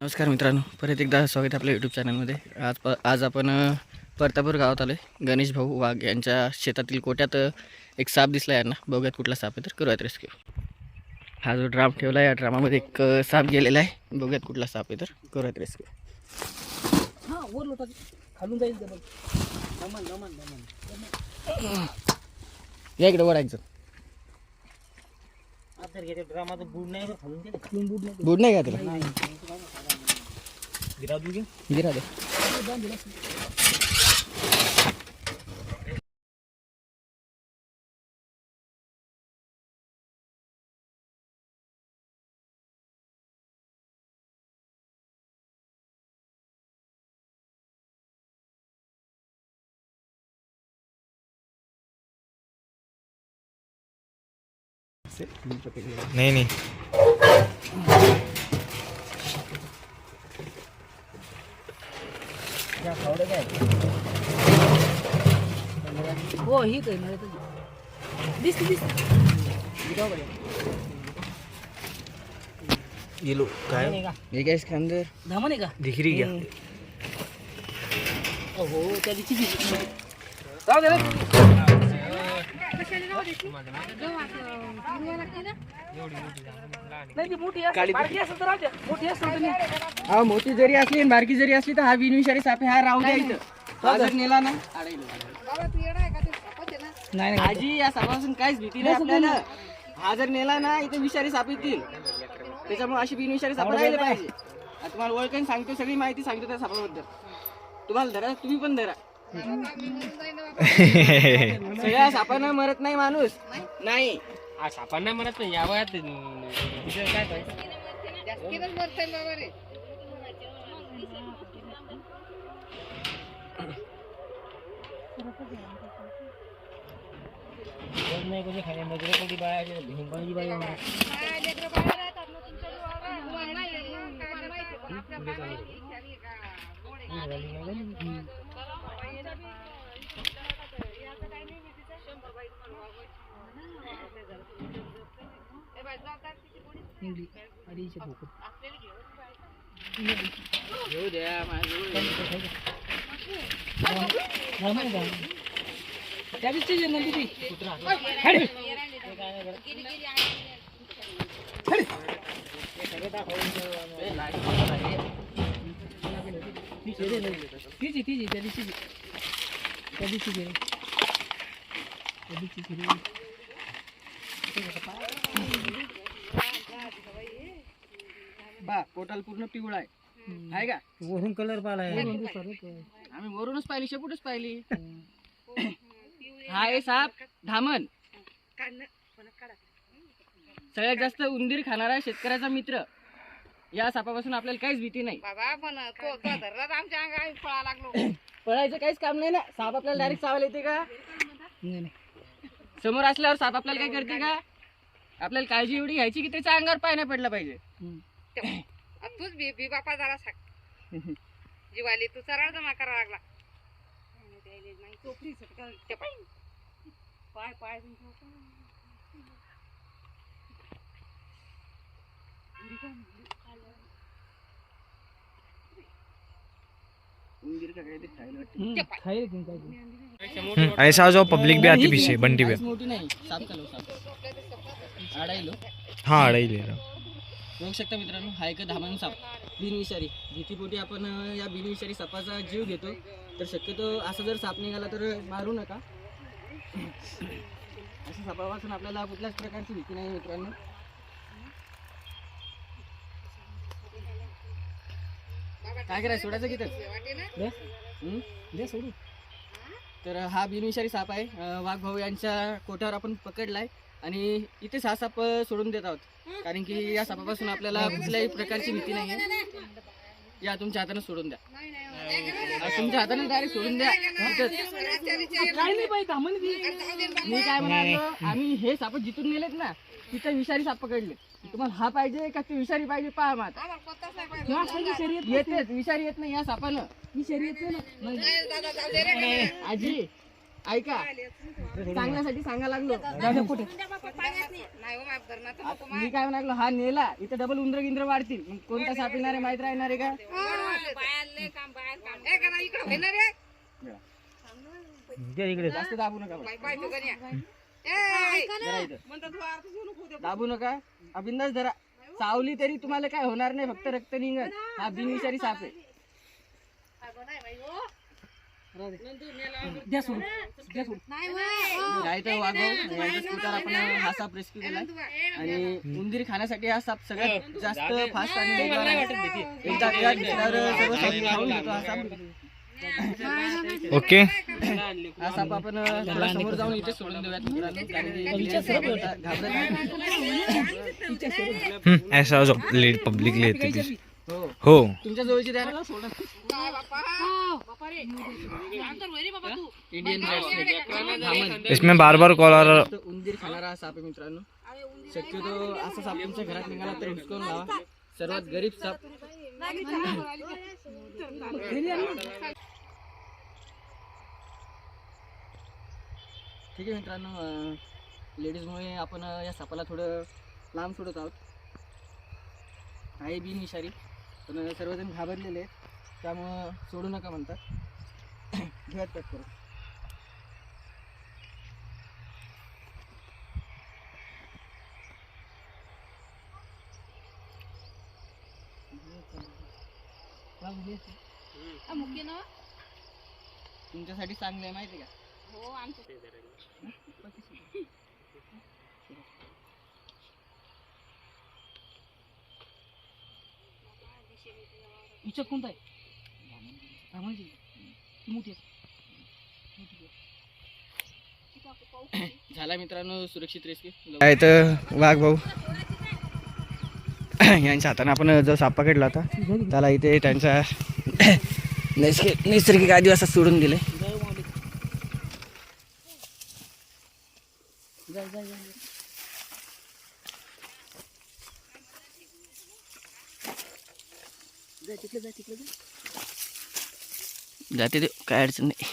नमस्कार मित्रांनो परत एकदा स्वागत आपल्या यूट्यूब चॅनलमध्ये आज प आज आपण परतापूर गावात आलो आहे गणेश भाऊ वाघ यांच्या शेतातील कोट्यात एक साप दिसला यांना. बघूयात कुठला साप आहे तर करूयात रेस्क्यू हा जो ड्राम ठेवला आहे या ड्रामामध्ये एक साप गेलेला आहे. बघूयात कुठला साप आहे तर करूयात रेस्क्यू खालून जाईल या इकडे वडायचं बूड नाही का त्याला गिरा दूर दे नहीं नहीं. हो ही काही दिसते दिसते. ये लो काय? नाही का? काय इसके अंदर धामन आहे का? दिख रही क्या हो त्या दिवशी दिसली. जाऊ दे हा मोठी जरी असली आणि बारकी जरी असली तर हा बिनविषारी साप आहे, हा राहू द्या इथं. हा जर नेला ना. नाही नाही आजी या सापापासून काहीच भीती नाही आपल्याला. हा जर नेला ना इथे विषारी साप येतील. त्याच्यामुळे अशी बिनविषारी साप राहिले पाहिजे. आता तुम्हाला ओळखून सांगतो सगळी माहिती सांगतो त्या सापाबद्दल. तुम्हाला धरा तुम्ही पण धरा. सगळ्या सापांना मरत नाही माणूस नाही सापांना म्हणत नाही या वयात तिचं काय पाहिजे नाही कोणी खाणे मजुरे कोणी बाया भिंगाची बाई अडीचशे भोकं. घेऊ द्या त्या दिवशी तिची तिची त्या दिवशी गेली बा पोटाल पूर्ण पिवळा आहे. आहे का? वरून कलर पाहिला आम्ही वरूनच पाहिली शेपूटच पाहिली. हा आहे साप धामण. सगळ्यात जास्त उंदीर खाणारा शेतकऱ्याचा मित्र. या सापापासून आपल्याला काहीच भीती नाही. बाबा पण तो तो धरला आमच्या अंगावर पळा लागलो. पळायचं काहीच काम नाही ना. साप आपल्याला डायरेक्ट चावायला येते का? नाही नाही. समोर असल्यावर साप आपल्याला काय करते का? आपल्याला काळजी एवढी घ्यायची की त्याच्या अंगावर पाय नाही पडला पाहिजे. तूच बी बी बापा जरा सांग. जीवाली तू सरळ जमा करा लागला. चोपडी सटका ते पाय. पाय पाय उंदीर का काय ते खायला वाटते. खाईल की काय हम्म, ऐसा जो पब्लिक भी आती पीछे बंटी पे काहीच मोठी नाही साप चालव साप आडायलो हाँ. अड़ाई ले रहा बघू शकता मित्रांनो हा एक धामण साप बिनविषारी. भीतीपोटी आपण या बिनविषारी सापाचा जीव घेतो तर शक्यतो असं जर साप निघाला तर मारू नका. असं सापापासून आपल्याला कुठल्याच प्रकारची भीती नाही मित्रांनो. काय करायचं? सोडायचं की तर? हं? दे. सोडू तर हा बिनविषारी साप आहे. अं, वाघ भाऊ यांच्या कोट्यावर आपण पकडलाय आणि इथेच हा साप सोडून देत आहोत. कारण की या सापापासून आपल्याला कुठल्याही प्रकारची भीती नाही आहे या तुमच्या हाताने सोडून द्या. अं, तुमच्या हाताने डायरेक्ट सोडून द्या. काय नाही पाहिजे धामण बी मी काय म्हणालो आम्ही हे साप जिथून नेलेत ना तिथे विषारी साप पकडले. तुम्हाला हा पाहिजे का ते विषारी पाहिजे? पहा. किंवा असायची शर्यत येतेच विषारी येत नाही या सापानं. ही शर्यत आहे ना. आजी ऐका. चांगल्यासाठी सांगा लागलो. कुठे? नाही मी काय म्हणालो हा नेला. इथे डबल उंदर गिंद्र वाढतील कोणता साप येणार आहे माहीत राहणार आहे का? इकडं जास्त दाबू नका. दाबू नका. धरा. चावली तरी तुम्हाला काय होणार नाही फक्त रक्त निघत हा बिनविषारी साप आहे. द्या सोडून. द्या सोडून. नाही तर वाघ याच्या स्कूटर आपण हा साप रेस्क्यू केला आणि उंदीर खाण्यासाठी हा साप सगळ्यात जास्त फास्ट आणि वेगवान आहे. एकदा एकदा दिसल्यावर सर्व साप खाऊन घेतो हा साप. ओके. हा साप आपण थोडा समोर जाऊन इथे सोडून देऊयात मित्रांनो कारण की घाबरत नाही हम्म, ऐसा जो लेट पब्लिक लेते पीछे हो हो. तुमच्या जवळची द्या ना इसमें बार बार कॉल आ रहा उंदीर खाणारा हा साप आहे मित्रांनो शक्यतो असा साप तुमच्या घरात निघाला तर हुसकून लावा. सर्वात गरीब साप. ठीक आहे मित्रांनो लेडीजमुळे आपण या सापाला थोडं लांब सोडत आहोत. आहे बी निशारी पण सर्वजण घाबरलेले आहेत. त्यामुळं सोडू नका म्हणतात. घेऊयात पॅक करू मुख्य ना तुमच्यासाठी चांगलं आहे माहिती आहे का? हो आमचं. हिच्यात कोणता आहे? झाला मित्रांनो सुरक्षित रेस्क्यू. काय तर वाघ भाऊ. यांच्या हाताने आपण जो साप पकडला होता त्याला इथे त्यांचा नैसर्गिक नैसर्गिक आदिवासात सोडून दिले. ते काय अडचण नाही